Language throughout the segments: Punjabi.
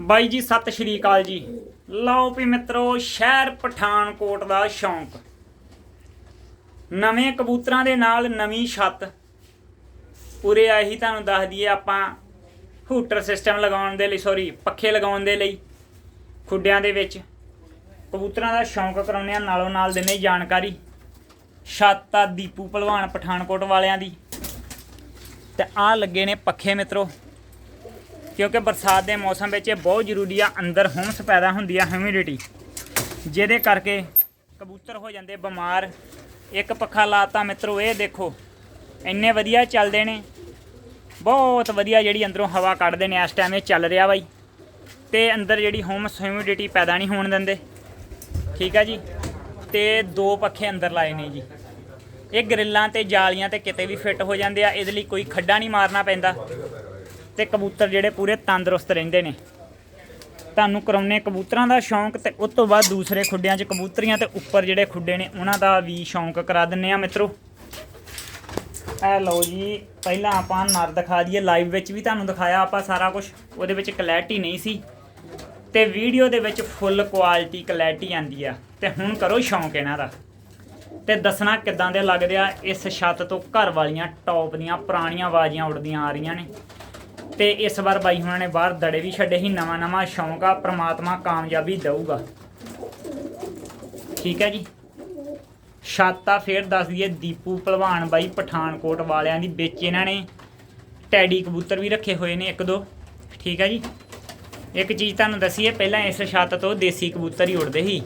ਬਾਈ ਜੀ, ਸਤਿ ਸ਼੍ਰੀ ਅਕਾਲ ਜੀ। ਲਓ ਵੀ ਮਿੱਤਰੋ, ਸ਼ਹਿਰ ਪਠਾਨਕੋਟ ਦਾ ਸ਼ੌਂਕ। ਨਵੇਂ ਕਬੂਤਰਾਂ ਦੇ ਨਾਲ ਨਵੀਂ ਛੱਤ। ਉਰੇ ਆਹੀ ਤੁਹਾਨੂੰ ਦੱਸ ਦਈਏ ਆਪਾਂ ਹੂਟਰ ਸਿਸਟਮ ਲਗਾਉਣ ਦੇ ਲਈ ਸੌਰੀ ਪੱਖੇ ਲਗਾਉਣ ਦੇ ਲਈ, ਖੁੱਡਿਆਂ ਦੇ ਵਿੱਚ। ਕਬੂਤਰਾਂ ਦਾ ਸ਼ੌਂਕ ਕਰਾਉਂਦੇ ਆ ਨਾਲੋਂ ਨਾਲ ਦਿੰਦੇ ਜਾਣਕਾਰੀ। ਛੱਤ ਆ ਦੀਪੂ ਭਲਵਾਨ ਪਠਾਨਕੋਟ ਵਾਲਿਆਂ ਦੀ। ਤੇ ਆ ਲੱਗੇ ਨੇ ਪੱਖੇ ਮਿੱਤਰੋ। ਕਿਉਂਕਿ ਬਰਸਾਤ ਦੇ ਮੌਸਮ ਵਿੱਚ ਇਹ ਬਹੁਤ ਜ਼ਰੂਰੀ ਆ, ਅੰਦਰ ਹੁਮਸ ਪੈਦਾ ਹੁੰਦੀ ਆ ਹਿਊਮਿਡਿਟੀ ਜਿਹਦੇ ਕਰਕੇ ਕਬੂਤਰ ਹੋ ਜਾਂਦੇ ਬਿਮਾਰ। ਇੱਕ ਪੱਖਾ ਲਾਤਾ ਮਿੱਤਰੋ, ਇਹ ਦੇਖੋ, ਇੰਨੇ ਵਧੀਆ ਚੱਲਦੇ ਨੇ। ਬਹੁਤ ਵਧੀਆ ਜਿਹੜੀ ਅੰਦਰੋਂ ਹਵਾ ਕੱਢਦੇ ਨੇ, ਇਸ ਟਾਈਮ ਇਹ ਚੱਲ ਰਿਹਾ ਬਾਈ। ਤੇ ਅੰਦਰ ਜਿਹੜੀ ਹੋਮਸ ਹਿਊਮਿਡਿਟੀ ਪੈਦਾ ਨਹੀਂ ਹੋਣ ਦਿੰਦੇ। ਠੀਕ ਆ ਜੀ? ਤੇ ਦੋ ਪੱਖੇ ਅੰਦਰ ਲਾਏ ਨੇ ਜੀ। ਇਹ ਗਰਿੱਲਾਂ ਤੇ ਜਾਲੀਆਂ ਤੇ ਕਿਤੇ ਵੀ ਫਿੱਟ ਹੋ ਜਾਂਦੇ ਆ, ਇਹਦੇ ਲਈ ਕੋਈ ਖੱਡਾ ਨਹੀਂ ਮਾਰਨਾ ਪੈਂਦਾ। ਤੇ ਕਬੂਤਰ ਜਿਹੜੇ ਪੂਰੇ ਤੰਦਰੁਸਤ ਰਹਿੰਦੇ ਨੇ। ਤੁਹਾਨੂੰ ਕਰਾਉਨੇ ਕਬੂਤਰਾਂ ਦਾ ਸ਼ੌਂਕ ਤੇ ਉਸ ਤੋਂ ਬਾਅਦ ਦੂਸਰੇ ਖੁੱਡਿਆਂ 'ਚ ਕਬੂਤਰੀਆਂ ਤੇ ਉੱਪਰ ਜਿਹੜੇ ਖੁੱਡੇ ਨੇ, ਉਹਨਾਂ ਦਾ ਵੀ ਸ਼ੌਂਕ ਕਰਾ ਦਿੰਨੇ ਆ ਮਿੱਤਰੋ। ਇਹ ਲਓ ਜੀ, ਪਹਿਲਾਂ ਆਪਾਂ ਨਰ ਦਿਖਾ ਦਈਏ। ਲਾਈਵ ਵਿੱਚ ਵੀ ਤੁਹਾਨੂੰ ਦਿਖਾਇਆ ਆਪਾਂ ਸਾਰਾ ਕੁਝ ਉਹਦੇ ਵਿੱਚ ਕਲੈਰਿਟੀ ਨਹੀਂ ਸੀ। ਤੇ ਵੀਡੀਓ ਦੇ ਵਿੱਚ ਫੁੱਲ ਕੁਆਲਿਟੀ ਕਲੈਰਿਟੀ ਆਂਦੀ ਆ। ਤੇ ਹੁਣ ਕਰੋ ਸ਼ੌਂਕ ਇਹਨਾਂ ਦਾ। ਤੇ ਦੱਸਣਾ ਕਿੱਦਾਂ ਦੇ ਲੱਗਦੇ ਆ, ਇਸ ਛੱਤ ਤੋਂ ਘਰ ਵਾਲੀਆਂ ਟੌਪ ਦੀਆਂ ਪੁਰਾਣੀਆਂ ਆਵਾਜ਼ਾਂ ਉੱਡਦੀਆਂ ਆ ਰਹੀਆਂ ਨੇ। ਤੇ ਇਸ ਵਾਰ ਬਾਈ ਹੁਣਾਂ ਨੇ ਬਾਹਰ ਦੜੇ ਵੀ ਛੱਡੇ ਸੀ, ਨਵਾਂ ਨਵਾਂ ਸ਼ੌਂਕ ਆ, ਪ੍ਰਮਾਤਮਾ ਕਾਮਯਾਬੀ ਦੇਊਗਾ। ਠੀਕ ਹੈ ਜੀ। ਛਾਤਾ ਫੇਰ ਦੱਸ ਦਈਏ ਦੀਪੂ ਭਲਵਾਨ ਬਾਈ ਪਠਾਨਕੋਟ ਵਾਲਿਆਂ ਦੀ ਵਿੱਚ ਇਹਨਾਂ ਨੇ ਟੈਡੀ ਕਬੂਤਰ ਵੀ ਰੱਖੇ ਹੋਏ ਨੇ ਇੱਕ ਦੋ। ਠੀਕ ਹੈ ਜੀ। ਇੱਕ ਚੀਜ਼ ਤੁਹਾਨੂੰ ਦੱਸੀਏ, ਪਹਿਲਾਂ ਇਸ ਛੱਤ ਤੋਂ ਦੇਸੀ ਕਬੂਤਰ ਹੀ ਉੜਦੇ ਸੀ।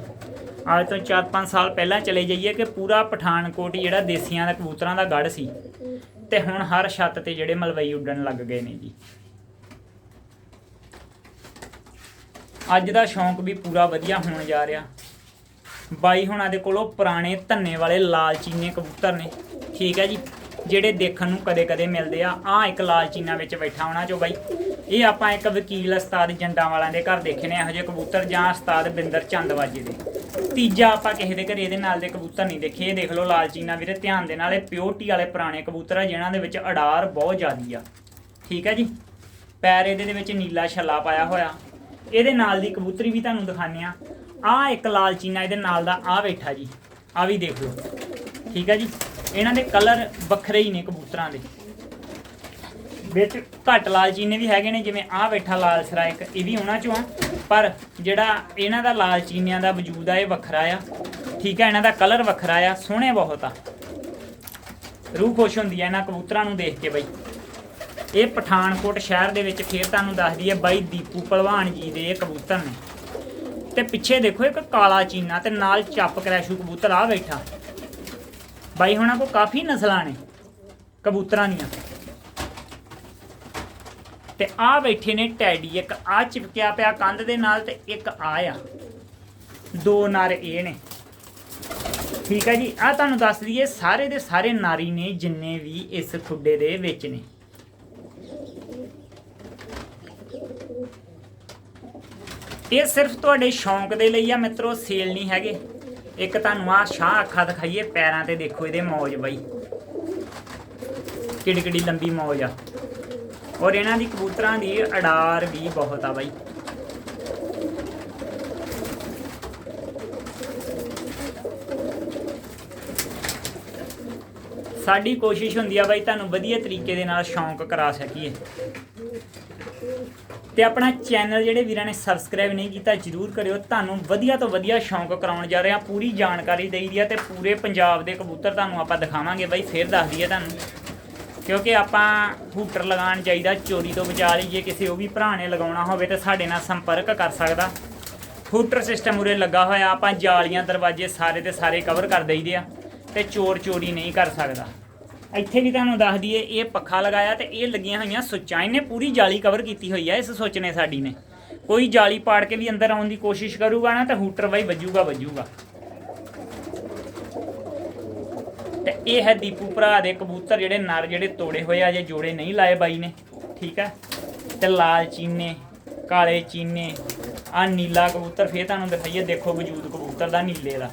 ਅੱਜ ਤੋਂ 4-5 ਸਾਲ ਪਹਿਲਾਂ ਚਲੇ ਜਾਈਏ ਕਿ ਪੂਰਾ ਪਠਾਨਕੋਟ ਜਿਹੜਾ ਦੇਸੀਆਂ ਦਾ ਕਬੂਤਰਾਂ ਦਾ ਗੜ ਸੀ। ਤੇ ਹੁਣ ਹਰ ਛੱਤ ਤੇ ਜਿਹੜੇ ਮਲਵਈ ਉੱਡਣ ਲੱਗ ਗਏ ਨੇ ਜੀ। ਅੱਜ ਦਾ ਸ਼ੌਂਕ ਵੀ ਪੂਰਾ ਵਧੀਆ ਹੋਣ ਜਾ ਰਿਹਾ। ਬਾਈ ਹੁਣਾਂ ਦੇ ਕੋਲੋਂ ਪੁਰਾਣੇ ਧੰਨੇ ਵਾਲੇ ਲਾਲ ਚੀਨੇ ਕਬੂਤਰ ਨੇ। ਠੀਕ ਹੈ ਜੀ। ਜਿਹੜੇ ਦੇਖਣ ਨੂੰ ਕਦੇ-ਕਦੇ ਮਿਲਦੇ ਆ। ਆ ਇੱਕ ਲਾਲ ਚੀਨਾ ਵਿੱਚ ਬੈਠਾ ਹੋਣਾ ਚੋ ਬਾਈ। ਇਹ ਆਪਾਂ ਇੱਕ ਵਕੀਲ ਉਸਤਾਦ ਜੰਡਾਂ ਵਾਲਿਆਂ ਦੇ ਘਰ ਦੇਖੇ ਨੇ, ਇਹੋ ਜਿਹੇ ਕਬੂਤਰ ਜਾਂ ਉਸਤਾਦ ਬਿੰਦਰ ਚੰਦਵਾਜੇ ਦੇ। ਤੀਜਾ ਆਪਾਂ ਕਿਸੇ ਦੇ ਘਰੇ ਇਹਦੇ ਨਾਲ ਦੇ ਕਬੂਤਰ ਨਹੀਂ ਦੇਖੇ। ਇਹ ਦੇਖ ਲਓ ਲਾਲ ਚੀਨਾ ਵੀਰੇ, ਧਿਆਨ ਦੇ ਨਾਲ ਇਹ ਪਿਓਰਟੀ ਵਾਲੇ ਪੁਰਾਣੇ ਕਬੂਤਰ ਆ ਜਿਨ੍ਹਾਂ ਦੇ ਵਿੱਚ ਅਡਾਰ ਬਹੁਤ ਜ਼ਿਆਦੀ ਆ। ਠੀਕ ਹੈ ਜੀ। ਪੈਰ ਇਹਦੇ ਦੇ ਵਿੱਚ ਨੀਲਾ ਛੱਲਾ ਪਾਇਆ ਹੋਇਆ। ਇਹਦੇ ਨਾਲ ਦੀ ਕਬੂਤਰੀ ਵੀ ਤੁਹਾਨੂੰ ਦਿਖਾਉਂਦੇ ਆ ਆ ਇੱਕ ਲਾਲ ਚੀਨਾ ਇਹਦੇ ਨਾਲ ਦਾ ਆ ਬੈਠਾ ਜੀ। ਆ ਵੀ ਦੇਖ ਲਓ। ਠੀਕ ਹੈ ਜੀ? ਇਹਨਾਂ ਦੇ ਕਲਰ ਵੱਖਰੇ ਹੀ ਨੇ ਕਬੂਤਰਾਂ ਦੇ। ਵਿੱਚ ਘੱਟ ਲਾਲ ਚੀਨੇ ਵੀ ਹੈਗੇ ਨੇ, ਜਿਵੇਂ ਆ ਬੈਠਾ ਲਾਲ ਸਰਾ ਇੱਕ, ਇਹ ਵੀ ਉਹਨਾਂ ਚੋਂ ਆ। ਪਰ ਜਿਹੜਾ ਇਹਨਾਂ ਦਾ ਲਾਲ ਚੀਨਿਆਂ ਦਾ ਵਜੂਦ ਆ, ਇਹ ਵੱਖਰਾ ਆ। ਠੀਕ ਹੈ ਇਹਨਾਂ ਦਾ ਕਲਰ ਵੱਖਰਾ ਆ, ਸੋਹਣੇ ਬਹੁਤ ਆ। ਰੂਹ ਖੁਸ਼ ਹੁੰਦੀ ਆ ਇਹਨਾਂ ਕਬੂਤਰਾਂ ਨੂੰ ਦੇਖ ਕੇ ਬਈ। ਇਹ ਪਠਾਨਕੋਟ ਸ਼ਹਿਰ ਦੇ ਵਿੱਚ ਫੇਰ ਤੁਹਾਨੂੰ ਦੱਸਦੀ ਹੈ ਬਾਈ ਦੀਪੂ ਪਹਿਲਵਾਨ ਜੀ ਦੇ ਇਹ ਕਬੂਤਰ ਨੇ। ਤੇ ਪਿੱਛੇ ਦੇਖੋ ਇੱਕ ਕਾਲਾ ਚੀਨਾ ਤੇ ਨਾਲ ਚੱਪ ਕਰੈਸ਼ੂ ਕਬੂਤਰ ਆ ਬੈਠਾ। ਬਾਈ ਹੁਣਾਂ ਕੋ ਕਾਫੀ ਨਸਲਾਂ ਨੇ ਕਬੂਤਰਾਂ ਦੀਆਂ। ਤੇ ਆ ਬੈਠੇ ਨੇ ਟੈਡੀ, ਇੱਕ ਆ ਚਿਪਕਿਆ ਪਿਆ ਕੰਧ ਦੇ ਨਾਲ ਤੇ ਇੱਕ ਆ ਆ। ਦੋ ਨਰ ਇਹ ਨੇ। ਠੀਕ ਹੈ ਜੀ ਆ ਤੁਹਾਨੂੰ ਦੱਸ ਦਈਏ, ਸਾਰੇ ਦੇ ਸਾਰੇ ਨਾਰੀ ਨੇ ਜਿੰਨੇ ਵੀ ਇਸ ਖੁੱਡੇ ਦੇ ਵਿੱਚ ਨੇ। ਇਹ ਸਿਰਫ ਤੁਹਾਡੇ ਸ਼ੌਂਕ ਦੇ ਲਈ ਆ ਮਿੱਤਰੋ ਸੇਲ ਨਹੀਂ ਹੈਗੇ। ਇੱਕ ਤੁਹਾਨੂੰ ਆ ਸ਼ਾਹ ਅੱਖਾਂ ਦਿਖਾਈਏ, ਪੈਰਾਂ ਤੇ ਦੇਖੋ ਇਹਦੇ ਮੌਜ ਬਾਈ। ਕਿੱਡੀ ਕਿੱਡੀ ਲੰਬੀ ਮੌਜ ਆ। ਔਰ ਇਹਨਾਂ ਦੀ ਕਬੂਤਰਾਂ ਦੀ ਅਡਾਰ ਵੀ ਬਹੁਤ ਆ ਬਾਈ। ਸਾਡੀ ਕੋਸ਼ਿਸ਼ ਹੁੰਦੀ ਆ ਬਾਈ ਤੁਹਾਨੂੰ ਵਧੀਆ ਤਰੀਕੇ ਦੇ ਨਾਲ ਸ਼ੌਂਕ ਕਰਾ ਸਕੀਏ। ਤੇ ਆਪਣਾ ਚੈਨਲ ਜਿਹੜੇ ਵੀਰਾਂ ਨੇ ਸਬਸਕ੍ਰਾਈਬ ਨਹੀਂ ਕੀਤਾ, ਜਰੂਰ ਕਰਿਓ। ਤੁਹਾਨੂੰ ਵਧੀਆ ਤੋਂ ਵਧੀਆ ਸ਼ੌਂਕ ਕਰਾਉਣ ਜਾ ਰਹੇ ਆ ਪੂਰੀ ਜਾਣਕਾਰੀ ਦੇਈ ਦੀ ਆ ਤੇ ਪੂਰੇ ਪੰਜਾਬ ਦੇ ਕਬੂਤਰ ਤੁਹਾਨੂੰ ਆਪਾਂ ਦਿਖਾਵਾਂਗੇ ਬਾਈ, ਫੇਰ ਦੱਸ ਦਈਏ ਤੁਹਾਨੂੰ। ਕਿਉਂਕਿ ਆਪਾਂ ਹੂਟਰ ਲਗਾਉਣ ਚਾਹੀਦਾ ਚੋਰੀ ਤੋਂ ਬਚਾ ਲਈ, ਜੇ ਕਿਸੇ ਉਹ ਵੀ ਭਰਾ ਨੇ ਲਗਾਉਣਾ ਹੋਵੇ ਤੇ ਸਾਡੇ ਨਾਲ ਸੰਪਰਕ ਕਰ ਸਕਦਾ। ਹੂਟਰ ਸਿਸਟਮ ਉਰੇ ਲੱਗਾ ਹੋਇਆ, ਆਪਾਂ ਜਾਲੀਆਂ ਦਰਵਾਜ਼ੇ ਸਾਰੇ ਦੇ ਸਾਰੇ ਕਵਰ ਕਰ ਦਈਦੇ ਆ ਤੇ ਚੋਰ ਚੋਰੀ ਨਹੀਂ ਕਰ ਸਕਦਾ। ਇੱਥੇ ਵੀ ਤੁਹਾਨੂੰ ਦੱਸ ਦਈਏ, ਇਹ ਪੱਖਾ ਲਗਾਇਆ ਤੇ ਇਹ ਲੱਗੀਆਂ ਹੋਈਆਂ ਸੁੱਚਾਂ। ਇਹਨੇ ਪੂਰੀ ਜਾਲੀ ਕਵਰ ਕੀਤੀ ਹੋਈ ਹੈ ਇਸ ਸੁੱਚ ਨੇ ਸਾਡੀ ਨੇ। ਕੋਈ ਜਾਲੀ ਪਾੜ ਕੇ ਵੀ ਅੰਦਰ ਆਉਣ ਦੀ ਕੋਸ਼ਿਸ਼ ਕਰੂਗਾ ਨਾ, ਤਾਂ ਹੂਟਰ ਬਾਈ ਵੱਜੂਗਾ ਵੱਜੂਗਾ। ਤੇ ਇਹ ਹੈ ਦੀਪੂ ਭਰਾ ਦੇ ਕਬੂਤਰ, ਜਿਹੜੇ ਨਰ ਜਿਹੜੇ ਤੋੜੇ ਹੋਏ ਆ ਜੇ ਜੋੜੇ ਨਹੀਂ ਲਾਏ ਬਾਈ ਨੇ, ਠੀਕ ਹੈ ਤੇ ਲਾਲ ਚੀਨੇ, ਕਾਲੇ ਚੀਨੇ ਆ ਨੀਲਾ ਕਬੂਤਰ ਫੇਰ ਤੁਹਾਨੂੰ ਦਿਖਾਈਏ, ਦੇਖੋ ਵਜੂਦ ਕਬੂਤਰ ਦਾ ਨੀਲੇ ਦਾ।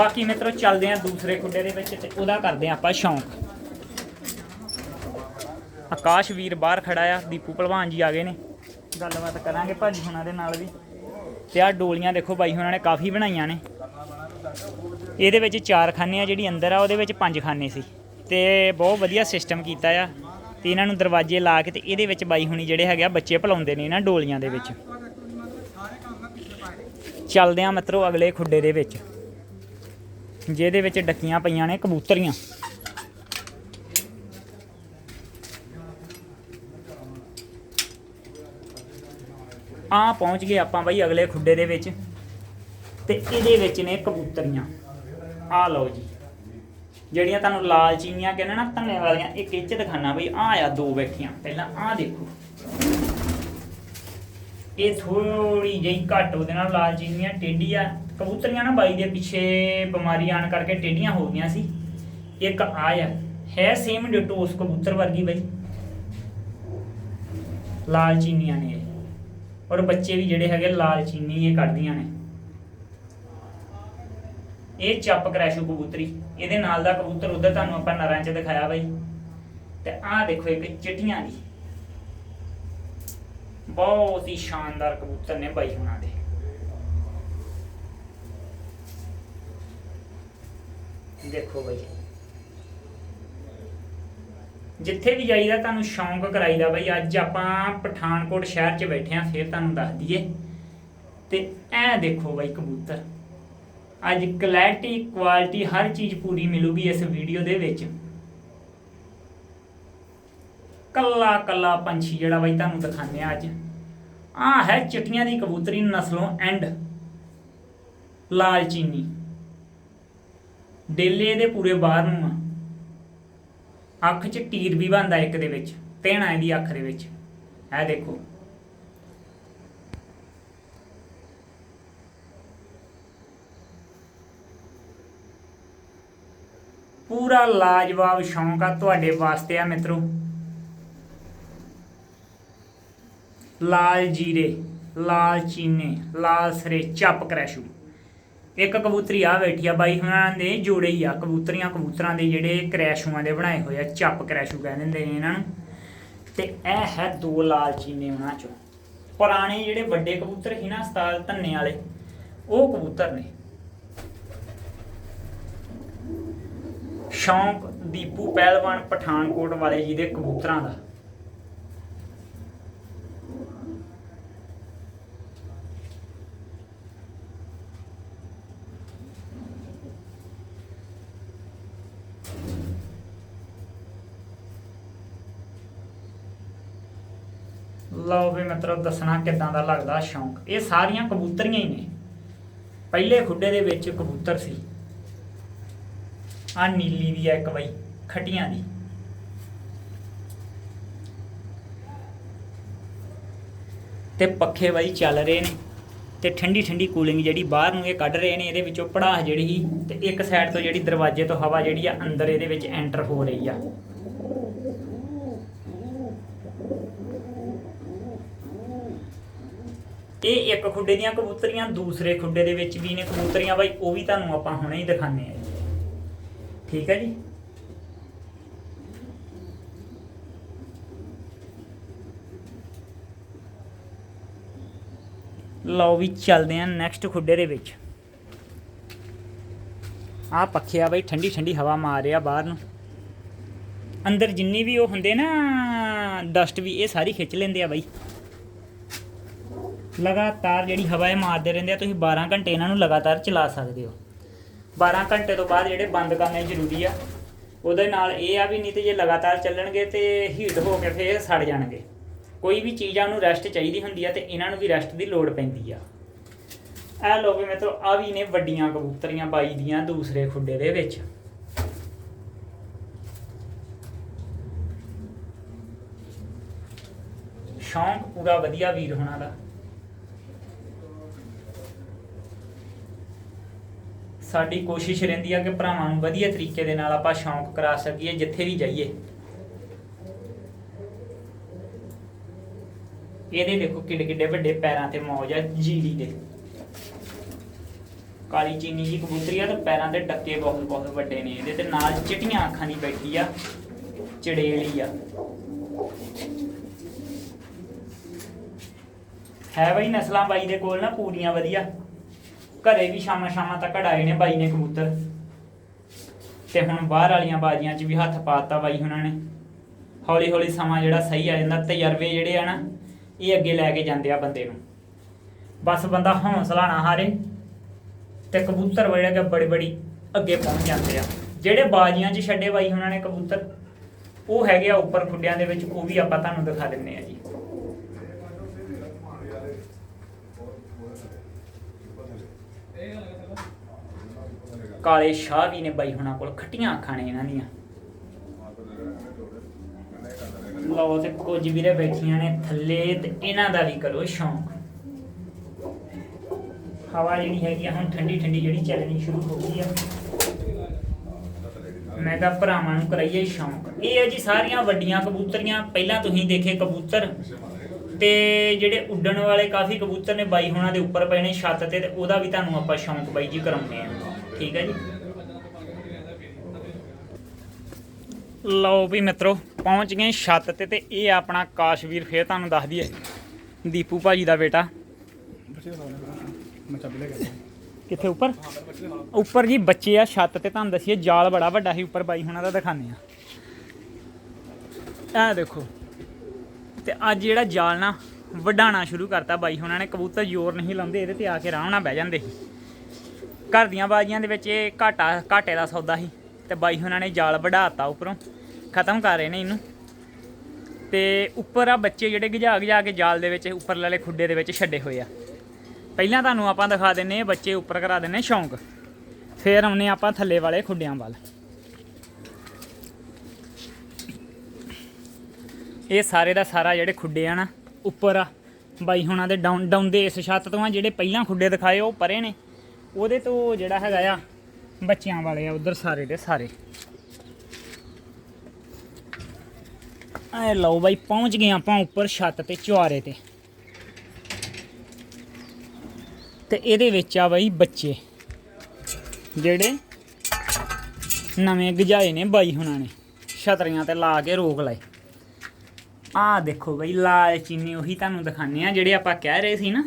ਬਾਕੀ ਮਿੱਤਰੋ ਚੱਲਦੇ ਆ ਦੂਸਰੇ ਖੁੱਡੇ ਦੇ ਵਿੱਚ ਤੇ ਉਹਦਾ ਕਰਦੇ ਆ ਆਪਾਂ ਸ਼ੌਂਕ। ਆਕਾਸ਼ ਵੀਰ ਬਾਹਰ ਖੜਾ ਆ, ਦੀਪੂ ਭਲਵਾਨ ਜੀ ਆ ਗਏ ਨੇ। ਗੱਲਬਾਤ ਕਰਾਂਗੇ ਭਾਜੀ ਹੁਣਾਂ ਦੇ ਨਾਲ ਵੀ। ਤੇ ਆ ਡੋਲੀਆਂ ਦੇਖੋ ਬਾਈ ਹੁਣਾਂ ਨੇ ਕਾਫੀ ਬਣਾਈਆਂ ਨੇ। ਇਹਦੇ ਵਿੱਚ ਚਾਰ ਖਾਨੇ ਆ, ਜਿਹੜੀ ਅੰਦਰ ਆ ਉਹਦੇ ਵਿੱਚ ਪੰਜ ਖਾਨੇ ਸੀ। ਤੇ ਬਹੁਤ ਵਧੀਆ ਸਿਸਟਮ ਕੀਤਾ ਆ। ਤੇ ਇਹਨਾਂ ਨੂੰ ਦਰਵਾਜ਼ੇ ਲਾ ਕੇ ਤੇ ਇਹਦੇ ਵਿੱਚ ਬਾਈ ਹੁਣੀ ਜਿਹੜੇ ਹੈਗੇ ਆ, ਬੱਚੇ ਭਲਾਉਂਦੇ ਨੇ ਇਹਨਾਂ ਡੋਲੀਆਂ ਦੇ ਵਿੱਚ। ਚੱਲਦੇ ਆ ਮਿੱਤਰੋ ਅਗਲੇ ਖੁੱਡੇ ਦੇ ਵਿੱਚ। ਜਿਹਦੇ ਵਿੱਚ ਡੱਕੀਆਂ ਪਈਆਂ ਨੇ ਕਬੂਤਰੀਆਂ। ਆ ਪਹੁੰਚ ਗਏ ਆਪਾਂ ਬਾਈ ਅਗਲੇ ਖੁੱਡੇ ਦੇ ਵਿੱਚ। ਤੇ ਇਹਦੇ ਵਿੱਚ ਨੇ ਕਬੂਤਰੀਆਂ। ਆ ਲਓ ਜੀ। ਜਿਹੜੀਆਂ ਤੁਹਾਨੂੰ ਲਾਲ ਚੀਨੀਆਂ ਕਹਿੰਦੇ ਨਾ ਧੰਨੇ ਵਾਲੀਆਂ, ਇਹ ਕਿੱਚ ਦਿਖਾਣਾ ਬਈ ਆ ਆ ਦੋ ਬੈਠੀਆਂ। ਪਹਿਲਾਂ ਆ ਦੇਖੋ। ਇਹ ਥੋੜੀ ਜਿਹੀ ਘੱਟ ਉਹਦੇ ਨਾਲ ਲਾਲ ਚੀਨੀਆਂ, ਟੇਢੀ ਆ। ਕਬੂਤਰੀਆਂ ਨਾ ਬਾਈ ਦੇ ਪਿੱਛੇ ਬਿਮਾਰੀ ਆਣ ਕਰਕੇ ਟੇਢੀਆਂ ਹੋ ਗਈਆਂ ਸੀ। ਇੱਕ ਆ, ਹੈ ਸੇਮ ਡਿਟੋ ਉਸ ਕਬੂਤਰ ਵਰਗੀ ਬਈ। ਲਾਲ ਚੀਨੀਆਂ ਨੇ ਔਰ ਬੱਚੇ ਵੀ ਜਿਹੜੇ ਹੈਗੇ ਲਾਲ ਚੀਨੀ ਇਹ ਕੱਢਦੀਆਂ ਨੇ। ਇਹ ਚੱਪ ਕ੍ਰੈਸ਼ੂ ਕਬੂਤਰੀ, ਇਹਦੇ ਨਾਲ ਦਾ ਕਬੂਤਰ ਉਧਰ ਤੁਹਾਨੂੰ ਆਪਾਂ ਨਰਾਂ 'ਚ ਦਿਖਾਇਆ ਬਾਈ। ਤੇ ਆਹ ਦੇਖੋ ਇੱਕ ਚਿੱਟੀਆਂ ਦੀ। ਬਹੁਤ ਹੀ ਸ਼ਾਨਦਾਰ ਕਬੂਤਰ ਨੇ ਬਾਈ ਹੁਣਾਂ ਦੇ। ਦੇਖੋ ਬਾਈ। ਜਿੱਥੇ ਵੀ ਜਾਈਦਾ ਤੁਹਾਨੂੰ ਸ਼ੌਂਕ ਕਰਾਈਦਾ ਬਾਈ। ਅੱਜ ਆਪਾਂ ਪਠਾਨਕੋਟ ਸ਼ਹਿਰ 'ਚ ਬੈਠੇ ਆ, ਫਿਰ ਤੁਹਾਨੂੰ ਦੱਸ ਦਈਏ। ਤੇ ਐ ਦੇਖੋ ਬਾਈ ਕਬੂਤਰ। ਅੱਜ ਕਲੈਰਿਟੀ ਕੁਆਲਿਟੀ ਹਰ ਚੀਜ਼ ਪੂਰੀ ਮਿਲੂਗੀ ਇਸ ਵੀਡੀਓ ਦੇ ਵਿੱਚ। ਕੱਲਾ ਕੱਲਾ ਪੰਛੀ ਜਿਹੜਾ ਬਾਈ ਤੁਹਾਨੂੰ ਦਿਖਾਉਂਦੇ ਆ ਅੱਜ। ਆ ਹੈ ਚਿੱਟੀਆਂ ਦੀ ਕਬੂਤਰੀ ਨਸਲੋਂ ਐਂਡ ਲਾਲਚੀਨੀ ਡੇਲੇ ਦੇ ਪੂਰੇ ਬਾਹਰ ਨੂੰ ਆ। ਅੱਖ 'ਚ ਟੀਰ ਵੀ ਬੰਦਾ ਇੱਕ ਦੇ ਵਿੱਚ ਤੇਣਾ ਇਹਦੀ ਅੱਖ ਦੇ ਵਿੱਚ। ਇਹ ਦੇਖੋ। ਪੂਰਾ ਲਾਜਵਾਬ ਸ਼ੌਂਕ ਆ ਤੁਹਾਡੇ ਵਾਸਤੇ ਆ ਮਿੱਤਰੋ। ਲਾਲ ਜੀਰੇ, ਲਾਲ ਚੀਨੇ, ਲਾਲ ਸਰੇ, ਚੱਪ ਕਰੈਸ਼ੂ ਇੱਕ ਕਬੂਤਰੀ ਆ ਬੈਠੀ ਆ, ਬਾਈ ਹੁਣਾਂ ਦੇ ਜੋੜੇ ਹੀ ਆ, ਕਬੂਤਰੀਆਂ ਕਬੂਤਰਾਂ ਦੇ ਜਿਹੜੇ ਕ੍ਰੈਸ਼ੂਆਂ ਦੇ ਬਣਾਏ ਹੋਏ ਆ, ਚੱਪ ਕ੍ਰੈਸ਼ੂ ਕਹਿੰਦੇ ਹੁੰਦੇ ਨੇ ਇਹਨਾਂ ਨੂੰ। ਤੇ ਇਹ ਹੈ ਦੋ ਲਾਲਚੀ ਨੇ ਉਹਨਾਂ ਚੋਂ। ਪੁਰਾਣੇ ਜਿਹੜੇ ਵੱਡੇ ਕਬੂਤਰ ਸੀ ਨਾ ਸਤਾਲ ਧੰਨੇ ਵਾਲੇ, ਉਹ ਕਬੂਤਰ ਨੇ। ਸ਼ੌਂਕ ਦੀਪੂ ਪਹਿਲਵਾਨ ਪਠਾਨਕੋਟ ਵਾਲੇ ਜੀ ਦੇ ਕਬੂਤਰਾਂ ਦਾ। ਲਓ ਵੀ ਮਤਲਬ ਦੱਸਣਾ ਕਿਦਾਂ ਦਾ ਲੱਗਦਾ ਸ਼ੌਂਕ। ਇਹ ਸਾਰੀਆਂ ਕਬੂਤਰੀਆਂ ਹੀ ਨੇ। ਪਹਿਲੇ ਖੁੱਡੇ ਦੇ ਵਿੱਚ ਕਬੂਤਰ ਸੀ। ਆ ਨੀਲੀ ਵੀ ਆ ਇੱਕ ਬਈ, ਖਟੀਆਂ ਦੀ। ਤੇ ਪੱਖੇ ਬਾਈ ਚੱਲ ਰਹੇ ਨੇ ਤੇ ਠੰਡੀ ਠੰਡੀ ਕੂਲਿੰਗ ਜਿਹੜੀ ਬਾਹਰ ਨੂੰ ਇਹ ਕੱਢ ਰਹੇ ਨੇ, ਇਹਦੇ ਵਿੱਚੋਂ ਪੜਾਸ ਜਿਹੜੀ ਸੀ ਤੇ ਇੱਕ ਸਾਈਡ ਤੋਂ ਜਿਹੜੀ ਦਰਵਾਜ਼ੇ ਤੋਂ ਹਵਾ ਜਿਹੜੀ ਆ, ਅੰਦਰ ਇਹਦੇ ਵਿੱਚ ਐਂਟਰ ਹੋ ਰਹੀ ਆ। ਇਹ ਇੱਕ ਖੁੱਡੇ ਦੀਆਂ ਕਬੂਤਰੀਆਂ, ਦੂਸਰੇ ਖੁੱਡੇ ਦੇ ਵਿੱਚ ਵੀ ਨੇ ਕਬੂਤਰੀਆਂ। ਬਾਈ, ਉਹ ਵੀ ਤੁਹਾਨੂੰ ਆਪਾਂ ਹੁਣੇ ਹੀ ਦਿਖਾਣੇ ਆ ਠੀਕ ਹੈ ਜੀ? ਲਓ ਵੀ, ਚੱਲਦੇ ਆਂ ਨੈਕਸਟ ਖੁੱਡੇ ਦੇ ਵਿੱਚ। ਆ ਪੱਖੇ ਆ ਬਈ, ਠੰਡੀ ਠੰਡੀ ਹਵਾ ਮਾਰ ਰਿਹਾ ਬਾਹਰ ਨੂੰ। ਅੰਦਰ ਜਿੰਨੀ ਵੀ ਉਹ ਹੁੰਦੇ ਨਾ ਡਸਟ ਵੀ, ਇਹ ਸਾਰੀ ਖਿੱਚ ਲੈਂਦੇ ਆ ਬਾਈ। ਲਗਾਤਾਰ ਜਿਹੜੀ ਹਵਾ ਇਹ ਮਾਰਦੇ ਰਹਿੰਦੇ ਆ, ਤੁਸੀਂ 12 ਘੰਟੇ ਇਹਨਾਂ ਨੂੰ ਲਗਾਤਾਰ ਚਲਾ ਸਕਦੇ ਹੋ। 12 ਘੰਟੇ ਤੋਂ ਬਾਅਦ ਜਿਹੜੇ ਬੰਦ ਕਰਨੇ ਜ਼ਰੂਰੀ ਆ, ਉਹਦੇ ਨਾਲ ਇਹ ਆ ਵੀ ਨਹੀਂ ਤੇ ਜੇ ਲਗਾਤਾਰ ਚੱਲਣਗੇ ਤੇ ਹੀਟ ਹੋ ਕੇ ਫੇਰ ਸੜ ਜਾਣਗੇ। ਕੋਈ ਵੀ ਚੀਜ਼ ਆ, ਉਹਨੂੰ ਰੈਸਟ ਚਾਹੀਦੀ ਹੁੰਦੀ ਆ ਤੇ ਇਹਨਾਂ ਨੂੰ ਵੀ ਰੈਸਟ ਦੀ ਲੋੜ ਪੈਂਦੀ ਆ। ਇਹ ਲੋ ਵੀ ਮਿੱਤਰੋ ਆ ਵੀ ਨੇ ਵੱਡੀਆਂ ਕਬੂਤਰੀਆਂ ਬਾਈ ਦੀਆਂ ਦੂਸਰੇ ਖੁੱਡੇ ਦੇ ਵਿੱਚ। ਸ਼ੌਂਕ ਪੂਰਾ ਵਧੀਆ ਵੀਰ ਹੋਣਾ ਦਾ। ਸਾਡੀ ਕੋਸ਼ਿਸ਼ ਰਹਿੰਦੀ ਆ ਕਿ ਭਰਾਵਾਂ ਨੂੰ ਵਧੀਆ ਤਰੀਕੇ ਦੇ ਨਾਲ ਆਪਾਂ ਸ਼ੌਂਕ ਕਰਾ ਸਕੀਏ, ਜਿੱਥੇ ਵੀ ਜਾਈਏ। ਇਹਦੇ ਦੇਖੋ ਕਿੱਡੇ ਕਿੱਡੇ ਵੱਡੇ ਪੈਰਾਂ ਤੇ ਮੌਜ ਆ ਜੀੜੀ ਦੇ। ਕਾਲੀ ਚੀਨੀ ਜੀ ਕਬੂਤਰੀ ਆ ਤੇ ਪੈਰਾਂ ਦੇ ਡੱਕੇ ਬਹੁਤ ਬਹੁਤ ਵੱਡੇ ਨੇ ਇਹਦੇ ਤੇ ਨਾਲ ਚਿਟੀਆਂ ਅੱਖਾਂ ਦੀ ਬੈਠੀ ਆ, ਚੜੇਲੀ ਆ। ਹੈ ਬਈ ਨਸਲਾਂ ਬਾਈ ਦੇ ਕੋਲ ਨਾ ਪੂਰੀਆਂ ਵਧੀਆ। ਘਰੇ ਵੀ ਸ਼ਾਮਾਂ ਸ਼ਾਮਾਂ ਤੱਕ ਕਢਾਏ ਨੇ ਬਾਈ ਨੇ ਕਬੂਤਰ। ਤੇ ਹੁਣ ਬਾਹਰ ਵਾਲੀਆਂ ਬਾਜ਼ੀਆਂ 'ਚ ਵੀ ਹੱਥ ਪਾਤਾ ਬਾਈ ਉਹਨਾਂ ਨੇ। ਹੌਲੀ ਹੌਲੀ ਸਮਾਂ ਜਿਹੜਾ ਸਹੀ ਆ ਜਾਂਦਾ, ਤਜਰਬੇ ਜਿਹੜੇ ਆ ਨਾ, ਇਹ ਅੱਗੇ ਲੈ ਕੇ ਜਾਂਦੇ ਆ ਬੰਦੇ ਨੂੰ। ਬਸ ਬੰਦਾ ਹੌਸਲਾ ਨਾ ਹਾਰੇ ਤੇ ਕਬੂਤਰ ਜਿਹੜੇ ਕਿ ਬੜੀ ਬੜੀ ਅੱਗੇ ਪਹੁੰਚ ਜਾਂਦੇ ਆ। ਜਿਹੜੇ ਬਾਜ਼ੀਆਂ 'ਚ ਛੱਡੇ ਬਾਈ ਉਹਨਾਂ ਨੇ ਕਬੂਤਰ, ਉਹ ਹੈਗੇ ਆ ਉੱਪਰ ਖੁੱਡਿਆਂ ਦੇ ਵਿੱਚ, ਉਹ ਵੀ ਆਪਾਂ ਤੁਹਾਨੂੰ ਦਿਖਾ ਦਿੰਨੇ ਆ ਜੀ। ਕਾਲੇ ਸ਼ਾਹ ਵੀ ਨੇ ਬਾਈ ਹੁਣਾਂ ਕੋਲ, ਖੱਟੀਆਂ ਅੱਖਾਂ ਨੇ ਇਹਨਾਂ ਦੀਆਂ। ਲਓ ਤੇ ਕੁਝ ਵੀਰੇ ਬੈਠੀਆਂ ਨੇ ਥੱਲੇ, ਤੇ ਇਹਨਾਂ ਦਾ ਵੀ ਕਰੋ ਸ਼ੌਂਕ। ਹਵਾ ਜਿਹੜੀ ਹੈਗੀ ਆ, ਹੁਣ ਠੰਡੀ ਠੰਡੀ ਜਿਹੜੀ ਚੱਲਣੀ ਸ਼ੁਰੂ ਹੋ ਗਈ ਆ। ਮੈਂ ਕਿਹਾ ਭਰਾਵਾਂ ਨੂੰ ਕਰਾਈਏ ਸ਼ੌਂਕ। ਇਹ ਹੈ ਜੀ ਸਾਰੀਆਂ ਵੱਡੀਆਂ ਕਬੂਤਰੀਆਂ, ਪਹਿਲਾਂ ਤੁਸੀਂ ਦੇਖੇ ਕਬੂਤਰ, ਤੇ ਜਿਹੜੇ ਉੱਡਣ ਵਾਲੇ ਕਾਫੀ ਕਬੂਤਰ ਨੇ ਬਾਈ ਹੋਣਾ ਦੇ ਉੱਪਰ ਪਏ ਨੇ ਛੱਤ ਤੇ ਤੇ ਉਹਦਾ ਵੀ ਤੁਹਾਨੂੰ ਆਪਾਂ ਸ਼ੌਂਕ ਬਾਈ ਜੀ ਕਰਾਉਂਦੇ ਆ। ਠੀਕ ਹੈ ਜੀ। ਲਓ ਵੀ ਮਿੱਤਰੋ, ਪਹੁੰਚ ਗਏ ਛੱਤ ਤੇ ਤੇ ਇਹ ਆਪਣਾ ਕਾਸ਼ਵੀਰ ਫੇਰ ਤੁਹਾਨੂੰ ਦੱਸ ਦਈਏ। ਦੀਪੂ ਭਾਜੀ ਦਾ ਬੇਟਾ। ਕਿੱਥੇ, ਉੱਪਰ? ਉੱਪਰ ਜੀ, ਬੱਚੇ ਆ ਛੱਤ ਤੇ, ਤੁਹਾਨੂੰ ਦਸੀਏ, ਜਾਲ ਬੜਾ ਵੱਡਾ ਸੀ, ਉੱਪਰ ਬਾਈ ਹੁਣਾਂ ਦਾ ਦਿਖਾਉਂਦੇ ਆ ਇਹ ਦੇਖੋ, ਤੇ ਅੱਜ ਜਿਹੜਾ ਜਾਲ ਨਾ ਵਡਾਣਾ ਸ਼ੁਰੂ ਕਰਤਾ ਬਾਈ ਹੁਣਾਂ ਨੇ, ਕਬੂਤਰ ਜ਼ੋਰ ਨਹੀਂ ਲਾਉਂਦੇ, ਇਹਦੇ ਤੇ ਆ ਕੇ ਆਰਾਮ ਨਾਲ ਬਹਿ ਜਾਂਦੇ ਸੀ। ਘਰ ਦੀਆਂ ਬਾਜ਼ੀਆਂ ਦੇ ਵਿੱਚ ਇਹ ਘਾਟਾ, ਘਾਟੇ ਦਾ ਸੌਦਾ ਸੀ ਤੇ ਬਾਈ ਹੁਣਾਂ ਨੇ ਜਾਲ ਵਢਾਤਾ ਉੱਪਰੋਂ, ਖਤਮ ਕਰ ਰਹੇ ਨੇ ਇਹਨੂੰ। ਤੇ ਉੱਪਰ ਆ ਬੱਚੇ ਜਿਹੜੇ ਗਜਾ ਗਜਾ ਕੇ ਜਾਲ ਦੇ ਵਿੱਚ ਉੱਪਰ ਵਾਲੇ ਖੁੱਡੇ ਦੇ ਵਿੱਚ ਛੱਡੇ ਹੋਏ ਆ। ਪਹਿਲਾਂ ਤੁਹਾਨੂੰ ਆਪਾਂ ਦਿਖਾ ਦਿੰਨੇ ਬੱਚੇ ਉੱਪਰ ਕਰਾ ਦਿੰਨੇ ਸ਼ੌਂਕ। ਫੇਰ ਆਉਨੇ ਆਪਾਂ ਥੱਲੇ ਵਾਲੇ ਖੁੱਡਿਆਂ ਵੱਲ। ਇਹ ਸਾਰੇ ਦਾ ਸਾਰਾ ਜਿਹੜੇ ਖੁੱਡੇ ਆ ਨਾ, ਉੱਪਰ ਆ, ਬਾਈ ਹੁਣਾਂ ਦੇ ਡਾਊਨ ਡਾਊਨ ਦੇ ਇਸ ਛੱਤ ਤੋਂ ਆ, ਜਿਹੜੇ ਪਹਿਲਾਂ ਖੁੱਡੇ ਦਿਖਾਏ ਉਹ ਪਰੇ ਨੇ। ਉਹਦੇ ਤੋਂ ਜਿਹੜਾ ਹੈਗਾ ਆ, ਬੱਚਿਆਂ ਵਾਲੇ ਆ ਉਧਰ ਸਾਰੇ ਦੇ ਸਾਰੇ। ਐ ਲਓ ਬਾਈ, ਪਹੁੰਚ ਗਏ ਆਪਾਂ ਉੱਪਰ ਛੱਤ ਤੇ, ਚੁਆਰੇ ਤੇ। ਤੇ ਇਹਦੇ ਵਿੱਚ ਆ ਬਾਈ ਬੱਚੇ, ਜਿਹੜੇ ਨਵੇਂ ਗਜਾਏ ਨੇ ਬਾਈ ਹੁਣਾਂ ਨੇ, ਛਤਰੀਆਂ ਤੇ ਲਾ ਕੇ ਰੋਕ ਲਏ। ਆਹ ਦੇਖੋ ਬਈ, ਲਾਲ ਚੀਨੀ ਉਹੀ ਤੁਹਾਨੂੰ ਦਿਖਾਣੇ ਆ, ਜਿਹੜੇ ਆਪਾਂ ਕਹਿ ਰਹੇ ਸੀ ਨਾ।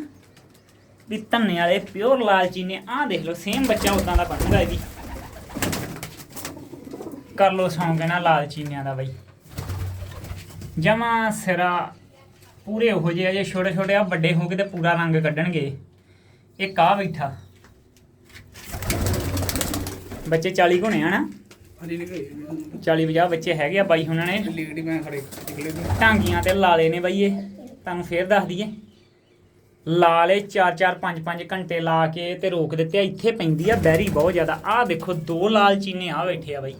ਵੀ ਧੰਨੇ ਵਾਲੇ ਪਿਓਰ ਲਾਲ ਚੀਨੀ ਆਹ ਦੇਖ ਲਓ ਸੇਮ ਬੱਚਾ ਉਦਾਂ ਦਾ ਬਣੂਗਾ ਇਹ ਵੀ। ਕਰ ਲਓ ਸ਼ੌਂਕ ਇਹਨਾਂ ਲਾਲ ਚੀਨੀਆਂ ਦਾ ਬਈ। ਜਮਾ ਸਿਰਾ ਪੂਰੇ ਉਹੋ ਜਿਹੇ ਜੇ ਛੋਟੇ ਛੋਟੇ ਆ ਵੱਡੇ ਹੋ ਕੇ ਤੇ ਪੂਰਾ ਰੰਗ ਕੱਢਣਗੇ। ਇਹ ਕਾ ਬੈਠਾ। ਬੱਚੇ 40 ਗੁਣੇ ਆ ਨਾ ਹਾਂਜੀ ਨਿਕਲੇ 40 50 ਬੱਚੇ ਹੈਗੇ ਆ ਬਾਈ ਉਹਨਾਂ ਨੇ। ਲੀਗੜੀ ਮੈਂ ਖੜੇ ਟਾਂਗੀਆਂ ਤੇ ਲਾਲੇ ਨੇ ਬਈ ਇਹ। ਤੁਹਾਨੂੰ ਫੇਰ ਦੱਸ ਦਈਏ। ਲਾ ਲਾਲੇ 4-4 5-5 ਘੰਟੇ ਲਾ ਕੇ ਤੇ ਰੋਕ ਦਿੱਤੇ। ਆ ਇੱਥੇ ਪੈਂਦੀ ਆ, ਬੈਰੀ ਬਹੁਤ ਜ਼ਿਆਦਾ। ਆਹ ਦੇਖੋ, ਦੋ ਲਾਲ ਚੀਨੇ ਆ ਬੈਠੇ ਆ ਬਈ।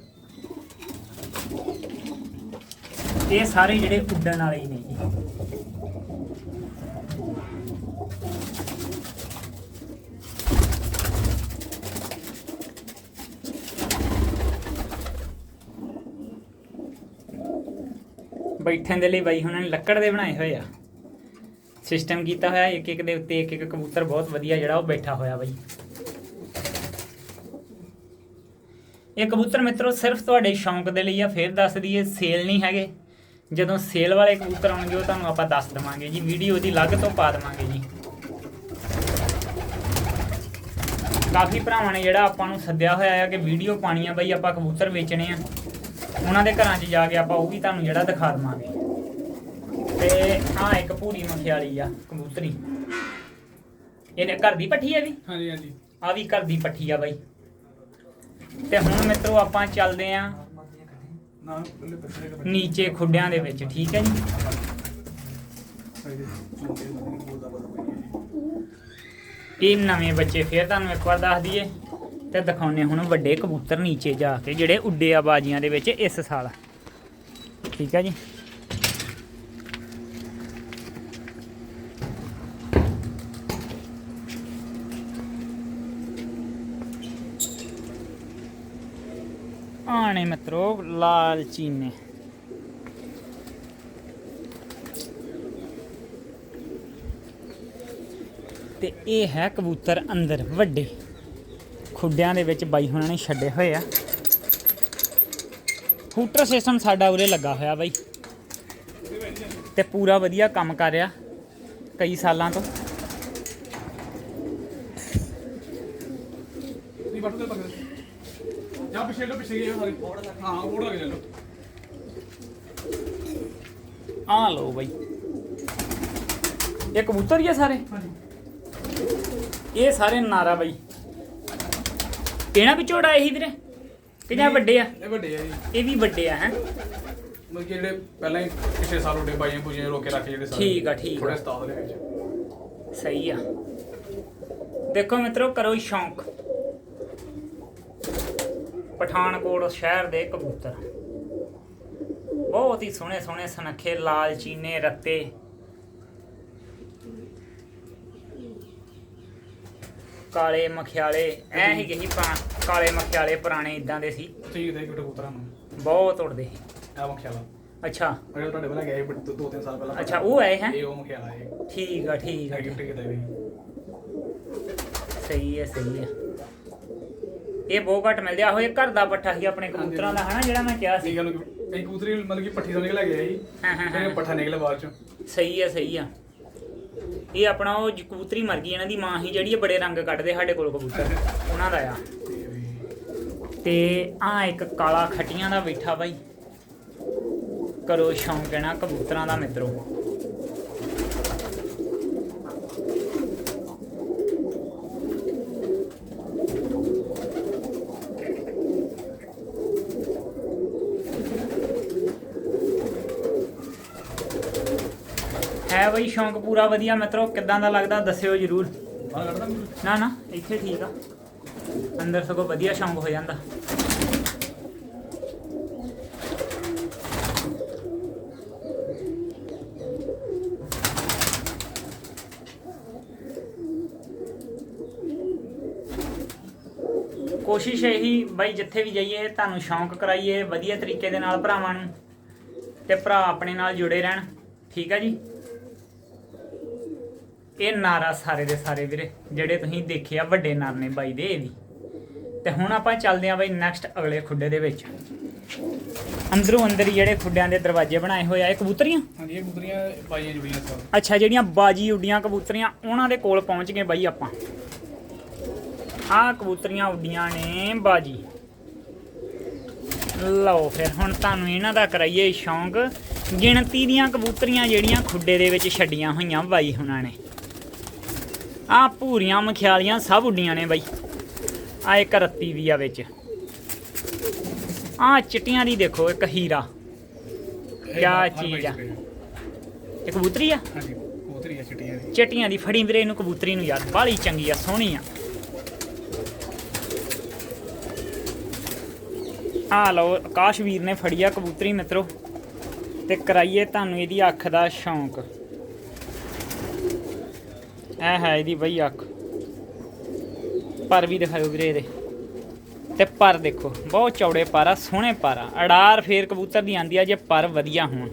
ਇਹ ਸਾਰੇ ਜਿਹੜੇ ਉੱਡਣ ਵਾਲੇ ਹੀ ਨੇ ਜੀ। ਬੈਠਣ ਦੇ ਲਈ ਬਾਈ ਉਹਨਾਂ ਨੇ ਲੱਕੜ ਦੇ ਬਣਾਏ ਹੋਏ ਆ। ਸਿਸਟਮ ਕੀਤਾ ਹੋਇਆ, ਇੱਕ ਇੱਕ ਦੇ ਉੱਤੇ ਇੱਕ ਇੱਕ ਕਬੂਤਰ ਬਹੁਤ ਵਧੀਆ ਜਿਹੜਾ ਉਹ ਬੈਠਾ ਹੋਇਆ ਬਾਈ। ਇਹ ਕਬੂਤਰ ਮਿੱਤਰੋ, ਸਿਰਫ ਤੁਹਾਡੇ ਸ਼ੌਂਕ ਦੇ ਲਈ ਆ, ਫੇਰ ਦੱਸ ਦਈਏ ਸੇਲ ਨਹੀਂ ਹੈਗੇ। ਜਦੋਂ ਸੇਲ ਵਾਲੇ ਕਬੂਤਰ ਆਉਣਗੇ, ਉਹ ਤੁਹਾਨੂੰ ਆਪਾਂ ਦੱਸ ਦਵਾਂਗੇ ਜੀ, ਵੀਡੀਓ ਦੀ ਅਲੱਗ ਤੋਂ ਪਾ ਦਵਾਂਗੇ ਜੀ। ਕਾਫੀ ਭਰਾਵਾਂ ਨੇ ਜਿਹੜਾ ਆਪਾਂ ਨੂੰ ਸੱਦਿਆ ਹੋਇਆ ਹੈ ਕਿ ਵੀਡੀਓ ਪਾਣੀ ਆ ਬਈ, ਆਪਾਂ ਕਬੂਤਰ ਵੇਚਣੇ ਆ। ਉਹਨਾਂ ਦੇ ਘਰਾਂ 'ਚ ਜਾ ਕੇ ਆਪਾਂ ਉਹ ਵੀ ਤੁਹਾਨੂੰ ਜਿਹੜਾ ਦਿਖਾ ਦਵਾਂਗੇ। ਤੇ ਆ ਇੱਕ ਪੂਰੀ ਮਖਿਆਲੀ ਆ ਕਬੂਤਰੀ। ਇਹਨੇ ਘਰ ਦੀ ਪੱਠੀ ਹੈ ਵੀ ਹਾਂਜੀ ਹਾਂਜੀ। ਆ ਵੀ ਘਰ ਦੀ ਪੱਠੀ ਆ ਬਾਈ। ਤੇ ਹੁਣ ਮਿੱਤਰੋ ਆਪਾਂ ਚੱਲਦੇ ਆਂ ਨੀਚੇ ਖੁੱਡਿਆਂ ਦੇ ਵਿੱਚ ਠੀਕ ਹੈ ਜੀ? ਇਹ ਨਵੇਂ ਬੱਚੇ ਫੇਰ ਤੁਹਾਨੂੰ ਇੱਕ ਵਾਰ ਦੱਸ ਦਈਏ ਤੇ ਦਿਖਾਉਨੇ ਹੁਣ ਵੱਡੇ ਕਬੂਤਰ ਨੀਚੇ ਜਾ ਕੇ ਜਿਹੜੇ ਉੱਡੇ ਆ ਬਾਜੀਆਂ ਦੇ ਵਿੱਚ ਇਸ ਸਾਲ। ਠੀਕ ਹੈ ਜੀ? ਆਣੇ ਮਿੱਤਰੋ, ਲਾਲ ਚੀਨੇ। ਤੇ ਇਹ ਹੈ ਕਬੂਤਰ ਅੰਦਰ, ਵੱਡੇ। ਖੁੱਡਿਆਂ ਦੇ ਵਿੱਚ ਬਾਈ ਹੁਣਾਂ ਨੇ ਛੱਡੇ ਹੋਏ ਆ। ਹੂਟਰ ਸਿਸਟਮ ਸਾਡਾ ਉਰੇ ਲੱਗਾ ਹੋਇਆ ਬਾਈ। ਤੇ ਪੂਰਾ ਵਧੀਆ ਕੰਮ ਕਰ ਰਿਹਾ, ਕਈ ਸਾਲਾਂ ਤੋਂ। ਨਹੀਂ ਬਟੂ ਪਕੜ। ਜਾ ਪਿੱਛੇ ਲੋ ਪਿੱਛੇ ਗਏ ਸਾਰੇ। ਹਾਂ ਮੋੜ ਲੱਗ ਜਾ ਲੋ ਆ ਲਓ ਬਾਈ। ਇਹ ਕਬੂਤਰ ਹੀ ਆ ਸਾਰੇ? ਇਹ ਸਾਰੇ ਨਾਰਾ ਬਾਈ। ਇਹਨਾਂ ਵਿੱਚੋਂ ਉਡਾਏ ਸੀ ਵੀਰੇ? ਕਿ ਜਾਂ ਵੱਡੇ ਆ? ਇਹ ਵੱਡੇ ਆ ਜੀ। ਇਹ ਵੀ ਵੱਡੇ ਆ ਹੈ? ਮਤਲਬ ਕਿ ਜਿਹੜੇ ਪਹਿਲਾਂ ਹੀ ਪਿਛਲੇ ਸਾਲ ਉੱਡੇ ਬਾਈਆਂ ਬੁਝੀਆਂ ਰੋਕੇ ਰੱਖੇ ਜਿਹੜੇ ਸਾਰੇ ਠੀਕ ਆ, ਠੀਕ ਆ। ਥੋੜੇ ਸਤਾਦ ਦੇ ਵਿੱਚ ਸਹੀ ਆ। ਦੇਖੋ ਮਿੱਤਰੋ ਕਰੋ ਸ਼ੌਂਕ। ਪਠਾਨਕੋਟ ਸ਼ਹਿਰ ਦੇ ਕਬੂਤਰ। ਬਹੁਤ ਹੀ ਸੋਹਣੇ ਸੋਹਣੇ ਸੁਨੱਖੇ ਲਾਲ ਚੀਨੇ ਰੱਤੇ। ਕਾਲੇ ਮਖਿਆਲੇ ਐ ਹੀ ਗਈ ਕਾਲੇ ਮਖਿਆਲੇ ਪੁਰਾਣੇ ਇਦਾਂ ਦੇ ਸੀ। ਠੀਕ ਦੇ ਕਬੂਤਰਾਂ ਨੂੰ। ਬਹੁਤ ਉੜਦੇ ਸੀ। ਆ ਮਖਿਆਲਾ। ਅੱਛਾ। ਅਗਰ ਤੁਹਾਡੇ ਪਹਿਲਾਂ ਗਏ ਬਟ ਦੋ ਤਿੰਨ ਸਾਲ ਪਹਿਲਾਂ ਅੱਛਾ ਉਹ ਹੈ ਹੈ? ਇਹ ਉਹ ਮਖਿਆਲਾ ਹੈ ਠੀਕ ਆ ਠੀਕ ਆ ਸਹੀ ਹੈ ਸਹੀ ਹੈ। ਇਹ ਬਹੁਤ ਘੱਟ ਮਿਲਦੇ ਆ। ਉਹ ਇਹ ਘਰ ਦਾ ਪੱਠਾ ਸੀ ਆਪਣੇ ਕਬੂਤਰਾਂ ਦਾ ਹਨਾ ਜਿਹੜਾ ਮੈਂ ਕਿਹਾ ਸੀ। ਠੀਕ ਹੈ ਨੂੰ ਕਈ ਕਬੂਤਰੀ ਮਤਲਬ ਕਿ ਪੱਠੀ ਤੋਂ ਨਿਕਲ ਗਿਆ ਜੀ। ਹਾਂ, ਹਾਂ, ਹਾਂ। ਪੱਠਾ ਨਿਕਲਿਆ ਬਾਅਦ ਚੋਂ। ਸਹੀ ਹੈ ਸਹੀ ਆ। ਇਹ ਆਪਣਾ ਉਹ ਜ- ਕਬੂਤਰੀ ਮਰ ਗਈ ਇਹਨਾਂ ਦੀ ਮਾਂ ਹੀ ਜਿਹੜੀ ਇਹ ਬੜੇ ਰੰਗ ਕੱਢਦੇ ਸਾਡੇ ਕੋਲ ਕਬੂਤਰ। ਉਹਨਾਂ ਦਾ ਆ। ਤੇ ਆ ਇੱਕ ਕਾਲਾ ਖੱਟੀਆਂ ਦਾ ਬੈਠਾ ਬਾਈ। ਕਰੋ ਸ਼ੌਂਕ ਹੈ ਨਾ ਕਬੂਤਰਾਂ ਦਾ ਮਿੱਤਰੋ ਹੈ ਬਈ ਸ਼ੌਂਕ ਪੂਰਾ ਵਧੀਆ ਮਿੱਤਰੋ ਕਿੱਦਾਂ ਦਾ ਲੱਗਦਾ ਦੱਸਿਓ ਜਰੂਰ। ਨਾ ਨਾ ਇੱਥੇ ਠੀਕ ਆ। ਅੰਦਰ ਸਗੋਂ ਵਧੀਆ ਸ਼ੌਂਕ ਹੋ ਜਾਂਦਾ। ਕੋਸ਼ਿਸ਼ ਇਹੀ ਬਾਈ ਜਿੱਥੇ ਵੀ ਜਾਈਏ ਤੁਹਾਨੂੰ ਸ਼ੌਂਕ ਕਰਾਈਏ ਵਧੀਆ ਤਰੀਕੇ ਦੇ ਨਾਲ ਭਰਾਵਾਂ ਨੂੰ ਤੇ ਭਰਾ ਆਪਣੇ ਨਾਲ ਜੁੜੇ ਰਹਿਣ। ਠੀਕ ਆ ਜੀ? ਇਹ ਨਾਰਾ ਸਾਰੇ ਦੇ ਸਾਰੇ ਵੀਰੇ ਜਿਹੜੇ ਤੁਸੀਂ ਦੇਖੇ ਆ ਵੱਡੇ ਨਾਰ ਨੇ ਬਾਈ ਦੇ ਇਹ ਵੀ। ਤੇ ਹੁਣ ਆਪਾਂ ਚੱਲਦੇ ਆ ਬਾਈ ਨੈਕਸਟ ਅਗਲੇ ਖੁੱਡੇ ਦੇ ਵਿੱਚ। ਅੰਦਰੋਂ ਅੰਦਰ ਜਿਹੜੇ ਖੁੱਡਿਆਂ ਦੇ ਦਰਵਾਜ਼ੇ ਬਣਾਏ ਹੋਏ ਆ ਇਹ ਕਬੂਤਰੀਆਂ? ਹਾਂਜੀ ਇਹ ਕਬੂਤਰੀਆਂ ਬਾਈਆਂ ਜੁੜੀਆਂ ਸਭ ਅੱਛਾ ਜਿਹੜੀਆਂ ਬਾਜੀ ਉੱਡੀਆਂ ਕਬੂਤਰੀਆਂ ਉਹਨਾਂ ਦੇ ਕੋਲ ਪਹੁੰਚ ਗਏ ਬਾਈ ਆਪਾਂ। ਆਹ ਕਬੂਤਰੀਆਂ ਉੱਡੀਆਂ ਨੇ ਬਾਜੀ। ਲਓ ਫਿਰ ਹੁਣ ਤੁਹਾਨੂੰ ਇਹਨਾਂ ਦਾ ਕਰਾਈਏ ਸ਼ੌਂਕ। ਗਿਣਤੀ ਦੀਆਂ ਕਬੂਤਰੀਆਂ ਜਿਹੜੀਆਂ ਖੁੱਡੇ ਦੇ ਵਿੱਚ ਛੱਡੀਆਂ ਹੋਈਆਂ ਬਾਈ ਹੁਣਾਂ ਨੇ। ਆਹ ਭੂਰੀਆਂ ਮਖਿਆਲੀਆਂ ਸਭ ਉੱਡੀਆਂ ਨੇ ਬਾਈ। ਆ ਇੱਕ ਰੱਤੀ ਵੀ ਆ ਵਿੱਚ। ਆਹ ਚਿੱਟੀਆਂ ਦੀ ਦੇਖੋ ਇੱਕ ਹੀਰਾ। ਕਿਆ ਚੀਜ਼ ਆ? ਇਹ ਕਬੂਤਰੀ ਆ? ਹਾਂਜੀ ਕਬੂਤਰੀ ਆ ਚਿੱਟੀਆਂ ਦੀ। ਚਟੀਆਂ ਦੀ ਫੜੀ ਵੀਰੇ ਇਹਨੂੰ ਕਬੂਤਰੀ ਨੂੰ ਯਾਰ। ਬਾਹਲੀ ਚੰਗੀ ਆ ਸੋਹਣੀ ਆ। ਆ ਲਓ ਆਕਾਸ਼ਵੀਰ ਨੇ ਫੜੀ ਆ ਕਬੂਤਰੀ ਮਿੱਤਰੋ। ਤੇ ਕਰਾਈਏ ਤੁਹਾਨੂੰ ਇਹਦੀ ਅੱਖ ਦਾ ਸ਼ੌਂਕ। ਇਹ ਹੈ ਇਹਦੀ ਬਈ ਅੱਖ। ਪਰ ਵੀ ਦਿਖਾਓ ਵੀਰੇ ਇਹਦੇ। ਤੇ ਪਰ ਦੇਖੋ ਬਹੁਤ ਚੌੜੇ ਪਰ ਆ ਸੋਹਣੇ ਪਰ ਆ। ਅਡਾਰ ਫੇਰ ਕਬੂਤਰ ਦੀ ਆਂਦੀ ਆ ਜੇ ਪਰ ਵਧੀਆ ਹੋਣ।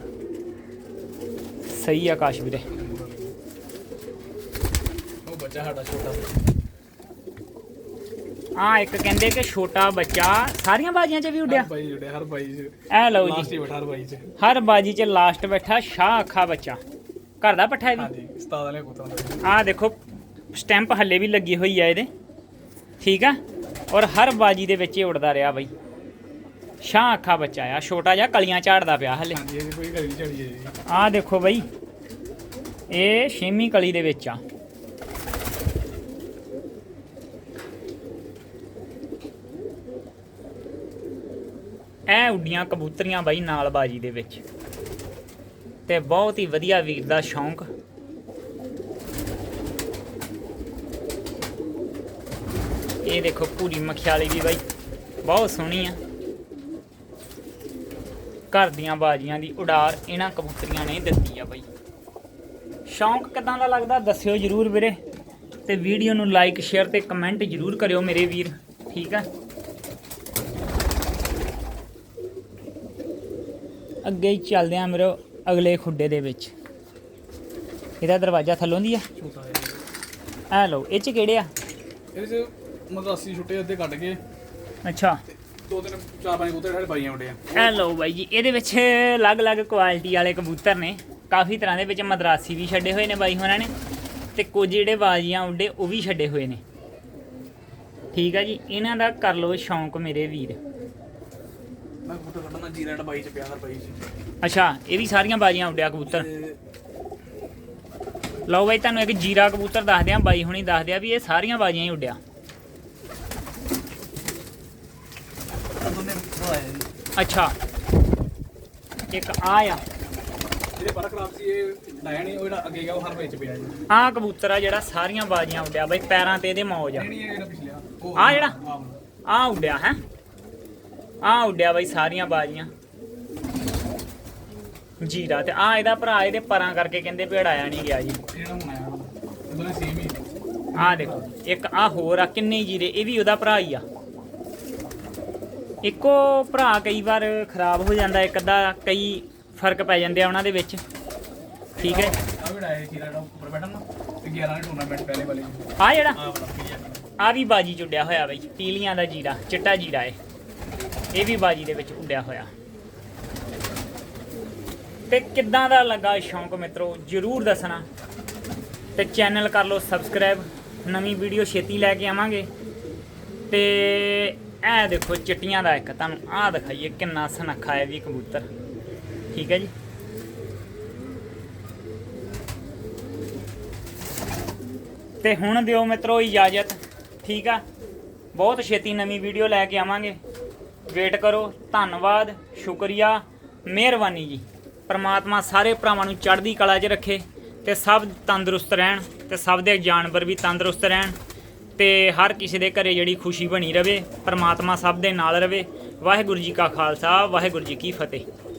ਸਹੀ ਆ ਆਕਾਸ਼ ਵੀਰੇ। ਉਹ ਬੱਚਾ ਸਾਡਾ ਛੋਟਾ। ਆ ਇੱਕ ਕਹਿੰਦੇ ਕਿ ਛੋਟਾ ਬੱਚਾ ਸਾਰੀਆਂ ਬਾਜੀਆਂ 'ਚ ਵੀ ਉੱਡਿਆ? ਬਾਈ ਜੁੜੇ ਹਰ ਬਾਈ ਚ। ਐ ਲਓ ਲਾਸਟ ਜੀ ਹੀ ਬੈਠਾ ਹਰ ਬਾਈ ਚ। ਹਰ ਬਾਜੀ 'ਚ ਲਾਸਟ ਬੈਠਾ ਸ਼ਾਹ ਅੱਖਾ ਬੱਚਾ। ਘਰ ਦਾ ਪੱਠਾ ਇਹ ਵੀ ਉਸਤਾਦ ਵਾਲੇ ਆ ਦੇਖੋ ਸਟੈਂਪ ਹੱਲੇ ਵੀ ਲੱਗੀ ਹੋਈ ਆ ਇਹਦੇ। ਠੀਕ ਆ? ਔਰ ਹਰ ਬਾਜੀ ਦੇ ਵਿੱਚ ਇਹ ਉੱਡਦਾ ਰਿਹਾ ਬਈ। ਸ਼ਾਹ ਅੱਖਾ ਬੱਚਾ ਆ ਛੋਟਾ ਜਿਹਾ ਕਲੀਆਂ ਝਾੜਦਾ ਪਿਆ ਹੱਲੇ। ਹਾਂਜੀ ਇਹ ਕੋਈ ਘੜੀ ਝੜੀ ਹੈ ਜੀ। ਆ ਦੇਖੋ ਬਈ ਇਹ ਛੇਵੀਂ ਕਲੀ ਦੇ ਵਿੱਚ ਆ। ਐ ਉੱਡੀਆਂ ਕਬੂਤਰੀਆਂ ਬਾਈ ਨਾਲ ਬਾਜੀ ਦੇ ਵਿੱਚ। ਤੇ ਬਹੁਤ ਹੀ ਵਧੀਆ ਵੀਰ ਦਾ ਸ਼ੌਂਕ। ਇਹ ਦੇਖੋ ਪੂਰੀ ਮਖਿਆਲੀ ਵੀ ਬਾਈ। ਬਹੁਤ ਸੋਹਣੀ ਆ। ਘਰ ਦੀਆਂ ਬਾਜੀਆਂ ਦੀ ਉਡਾਰ ਇਹਨਾਂ ਕਬੂਤਰੀਆਂ ਨੇ ਦਿੱਤੀ ਆ ਬਾਈ। ਸ਼ੌਂਕ ਕਿਦਾਂ ਦਾ ਲੱਗਦਾ ਦੱਸਿਓ ਜਰੂਰ ਵੀਰੇ। ਤੇ ਵੀਡੀਓ ਨੂੰ ਲਾਈਕ ਸ਼ੇਅਰ ਤੇ ਕਮੈਂਟ ਜਰੂਰ ਕਰਿਓ ਮੇਰੇ ਵੀਰ। ਠੀਕ ਆ? ਅੱਗੇ ਹੀ ਚੱਲਦੇ ਆ ਮੇਰੇ ਅਗਲੇ ਖੁੱਡੇ ਦੇ ਵਿੱਚ। ਇਹਦਾ ਦਰਵਾਜ਼ਾ ਥੱਲੋਂ ਦੀ ਆ? ਛੋਟਾ ਹੈ ਆ ਲਓ ਇਹ ਚ ਕਿਹੜੇ ਆ? ਇਹਦੇ ਚ ਮਤਲਬ 80 ਛੁੱਟੇ ਅੱਧੇ ਕੱਢ ਕੇ ਅੱਛਾ। ਦੋ ਤਿੰਨ ਚਾਰ ਪੰਜ ਕਬੂਤਰ ਸਾਡੇ ਬਾਈਆਂ ਉੱਡੇ ਆ ਇਹ ਲਓ ਬਾਈ ਜੀ ਇਹਦੇ ਵਿੱਚ ਅਲੱਗ-ਅਲੱਗ ਕੁਆਲਿਟੀ ਵਾਲੇ ਕਬੂਤਰ ਨੇ। ਕਾਫੀ ਤਰ੍ਹਾਂ ਦੇ ਵਿੱਚ ਮਦਰਾਸੀ ਵੀ ਛੱਡੇ ਹੋਏ ਨੇ ਬਾਈ ਹੋਣਾ ਨੇ ਤੇ ਕੁਝ ਜਿਹੜੇ ਬਾਜ਼ੀਆਂ ਉੱਡੇ ਉਹ ਵੀ ਛੱਡੇ ਹੋਏ ਨੇ। ਠੀਕ ਆ ਜੀ ਇਹਨਾਂ ਦਾ ਕਰ ਲਓ ਸ਼ੌਂਕ ਮੇਰੇ ਵੀਰ। ਮੈਂ ਕਬੂਤਰ ਕੱਢਣਾ ਜੀ ਰੈਡ ਬਾਈ ਚ ਪਿਆ ਬਾਈ ਅੱਛਾ ਇਹ ਵੀ ਸਾਰੀਆਂ ਬਾਜ਼ੀਆਂ ਉੱਡਿਆ ਕਬੂਤਰ। ਲਓ ਬਾਈ ਤੁਹਾਨੂੰ ਇੱਕ ਜੀਰਾ ਕਬੂਤਰ ਦੱਸਦੇ ਆ ਬਾਈ ਹੁਣੀ ਦੱਸਦੇ ਆ ਵੀ ਇਹ ਸਾਰੀਆਂ ਬਾਜ਼ੀਆਂ ਹੀ ਉੱਡਿਆ ਅੱਛਾ। ਇੱਕ ਆ ਆ। ਜਿਹੜੇ ਪਰ ਖਰਾਬ ਸੀ ਇਹ ਲਾਇਆ ਨਹੀਂ ਉਹ ਜਿਹੜਾ ਅੱਗੇ ਗਿਆ ਉਹ ਹਰ ਬਾਈ ਚ ਪਿਆ ਜੀ। ਆ ਕਬੂਤਰ ਆ ਜਿਹੜਾ ਸਾਰੀਆਂ ਬਾਜ਼ੀਆਂ ਉੱਡਿਆ ਬਾਈ ਪੈਰਾਂ ਤੇ ਇਹਦੇ ਮੌਜ ਆ। ਨਹੀਂ ਇਹ ਜਿਹੜਾ ਪਿਛਲਿਆ ਉਹ ਆਹ ਜਿਹੜਾ? ਆਹ। ਵਾਲਾ। ਆ ਉੱਡਿਆ ਹੈ? ਆ ਉੱਡਿਆ ਬਾਈ ਸਾਰੀਆਂ ਬਾਜ਼ੀਆਂ। ਜੀਰਾ ਤੇ ਆ ਇਹਦਾ ਭਰਾ ਇਹਦੇ ਪਰਾਂ ਕਰਕੇ ਕਹਿੰਦੇ ਭੇੜਾਇਆ ਨਹੀਂ ਗਿਆ ਜੀ। ਇਹ ਜਿਹੜਾ ਹੁਣ ਆਇਆ ਵਾ। ਇਹ ਦੋਨੇ ਸੇਮ ਹੀ ਆ ਦੇਖੋ ਇੱਕ ਆ ਹੋਰ ਆ ਕਿੰਨੇ ਜੀਰੇ ਇਹ ਵੀ ਉਹਦਾ ਭਰਾ ਹੀ ਆ। ਇੱਕੋ ਭਰਾ ਕਈ ਵਾਰ ਖਰਾਬ ਹੋ ਜਾਂਦਾ ਇੱਕ ਅੱਧਾ ਕਈ ਫ਼ਰਕ ਪੈ ਜਾਂਦੇ ਆ ਉਹਨਾਂ ਦੇ ਵਿੱਚ। ਠੀਕ ਹੈ। ਆ ਜਿਹੜਾ ਉੱਪਰ ਬੈਠਾ ਨਾ ਤੇ 11 ਦੇ ਟੂਰਨਾਮੈਂਟ ਪਹਿਲੇ ਵਾਲੇ ਆ ਜਿਹੜਾ? ਆ ਵਾਲਾ ਕੀ ਆ ਆ ਵੀ ਬਾਜੀ ਚ ਉੱਡਿਆ ਹੋਇਆ ਬਈ ਪੀਲੀਆਂ ਦਾ ਜੀਰਾ ਚਿੱਟਾ ਜੀਰਾ ਏ ਇਹ ਵੀ ਬਾਜੀ ਦੇ ਵਿੱਚ ਉੱਡਿਆ ਹੋਇਆ। ਤੇ ਕਿੱਦਾਂ ਦਾ ਲੱਗਾ ਸ਼ੌਂਕ ਮਿੱਤਰੋ ਜਰੂਰ ਦੱਸਣਾ। ਤੇ ਚੈਨਲ ਕਰ ਲਓ ਸਬਸਕ੍ਰਾਈਬ। ਨਵੀਂ ਵੀਡੀਓ ਛੇਤੀ ਲੈ ਕੇ ਆਵਾਂਗੇ। ਤੇ ਇਹ ਦੇਖੋ ਚਿੱਟੀਆਂ ਦਾ ਇੱਕ, ਤੁਹਾਨੂੰ ਆਹ ਦਿਖਾਈਏ ਕਿੰਨਾ ਸਨੱਖਾ ਹੈ ਵੀ ਕਬੂਤਰ। ਠੀਕ ਹੈ ਜੀ। ਤੇ ਹੁਣ ਦਿਓ ਮਿੱਤਰੋ ਇਜਾਜ਼ਤ, ਠੀਕ ਆ? ਬਹੁਤ ਛੇਤੀ ਨਵੀਂ ਵੀਡੀਓ ਲੈ ਕੇ ਆਵਾਂਗੇ। ਵੇਟ ਕਰੋ, ਧੰਨਵਾਦ, ਸ਼ੁਕਰੀਆ, ਮਿਹਰਬਾਨੀ ਜੀ। ਪਰਮਾਤਮਾ ਸਾਰੇ ਭਰਾਵਾਂ ਨੂੰ ਚੜ੍ਹਦੀ ਕਲਾ 'ਚ ਰੱਖੇ ਤੇ ਸਭ ਤੰਦਰੁਸਤ ਰਹਿਣ ਤੇ ਸਭ ਦੇ ਜਾਨਵਰ ਵੀ ਤੰਦਰੁਸਤ ਰਹਿਣ। ਤੇ ਹਰ ਕਿਸੇ ਦੇ ਘਰੇ ਜਿਹੜੀ ਖੁਸ਼ੀ ਬਣੀ ਰਵੇ, ਪਰਮਾਤਮਾ ਸਭ ਦੇ ਨਾਲ ਰਵੇ। ਵਾਹਿਗੁਰੂ ਜੀ ਕਾ ਖਾਲਸਾ, ਵਾਹਿਗੁਰੂ ਜੀ ਕੀ ਫਤਿਹ।